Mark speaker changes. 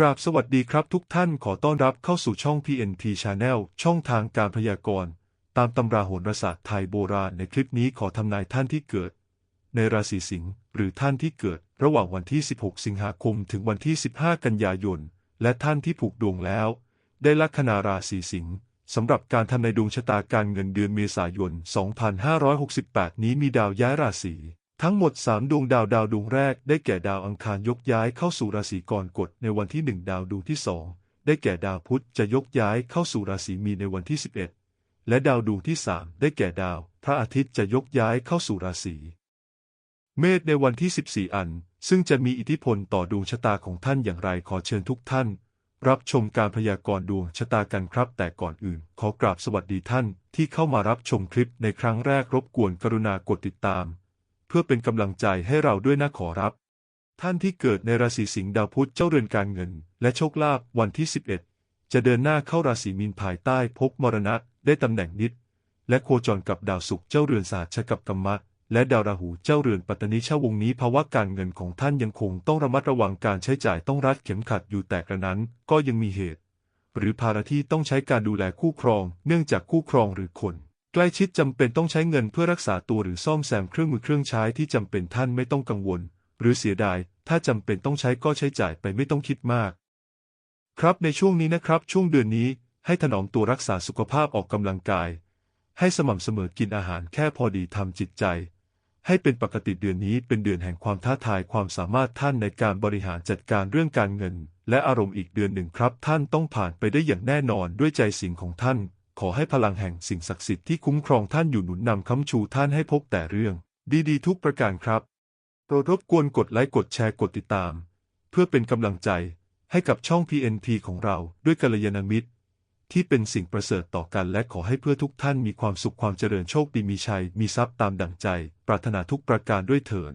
Speaker 1: กราบสวัสดีครับทุกท่านขอต้อนรับเข้าสู่ช่อง PNP Channel ช่องทางการพยากรณ์ตามตำราโหราศาสตร์ไทยโบราณในคลิปนี้ขอทำนายท่านที่เกิด ในราศีสิงห์หรือท่านที่เกิด ระหว่างวันที่ 16 สิงหาคมถึงวันที่ 15 กันยายน และท่านที่ผูกดวงแล้ว ได้ลัคนาราศีสิงห์สำหรับการทำในดวงชะตาการเงินเดือนเมษายน 2568 นี้มีดาวย้ายราศี ทั้งหมด 3 ดวงดาวดาวดวงแรกได้แก่ดาวอังคารยกย้ายเข้าสู่ราศีกรกฎในวันที่ 1 ดาวดวงที่ 2 ได้แก่ดาวพุธจะยกย้ายเข้าสู่ราศีมีนในวันที่ 11 และดาวดวงที่ 3 ได้แก่ดาว พระอาทิตย์จะยกย้ายเข้าสู่ราศีเมษในวันที่ 14 อัน ซึ่งจะมีอิทธิพลต่อดวงชะตาของท่านอย่างไรขอเชิญทุกท่าน รับชมการพยากรณ์ดวงชะตากันครับ แต่ก่อนอื่น ขอกราบสวัสดีท่านที่เข้ามารับชมคลิปในครั้งแรกรบกวนกรุณากดติดตาม เพื่อเป็นกำลังใจให้เราด้วยนะขอรับ ท่านที่เกิดในราศีสิงห์ดาวพุธเจ้าเรือนการเงิน และโชคลาภวันที่ 11 จะเดินหน้าเข้าราศีมีนภายใต้ภพมรณะได้ตำแหน่งนิด และโคจรกับดาวศุกร์เจ้าเรือนสาชกับกรรมะและดาวราหูเจ้าเรือนปัตตนิชาวงนี้ภาวะการเงินของท่านยังคงต้องระมัดระวังการใช้จ่ายต้องรัดเข็มขัดอยู่แต่กระนั้นก็ยังมีเหตุ หรือภาระที่ต้องใช้การดูแลคู่ครอง เนื่องจากคู่ครองหรือคน ล้ชิดจำเป็นต้องใช้เงินเพื่อรักษาตัวหรือซ่อมแซมเครื่องมือเครื่องใช้ที่จำเป็นท่านไม่ต้องกังวล หรือเสียดาย ถ้าจำเป็นต้องใช้ก็ใช้จ่ายไปไม่ต้องคิดมาก ครับในช่วงนี้นะครับ ช่วงเดือนนี้ให้ถนอมตัวรักษาสุขภาพออกกำลังกาย ให้สม่ำเสมอกินอาหารแค่พอดีทำจิตใจ ให้เป็นปกติเดือนนี้เป็นเดือนแห่งความท้าทายความสามารถท่านในการบริหารจัดการเรื่องการเงิน และอารมณ์อีกเดือนหนึ่งครับ ท่านต้องผ่านไปได้อย่างแน่นอนด้วยใจสิ่งของท่าน ขอให้พลังแห่งสิ่งศักดิ์สิทธิ์ที่คุ้มครองท่านอยู่หนุนนำค้ำชูท่านให้พบแต่เรื่อง ดีๆ ทุกประการครับโปรดรบกวนกดไลค์กดแชร์กดติดตาม เพื่อเป็นกำลังใจให้กับช่อง PNP ของเราด้วยกัลยาณมิตร ที่เป็นสิ่งประเสริฐต่อกันและขอให้เพื่อทุกท่านมีความสุขความเจริญโชคดีมีชัย มีทรัพย์ตามดั่งใจ ปรารถนาทุกประการด้วยเถิด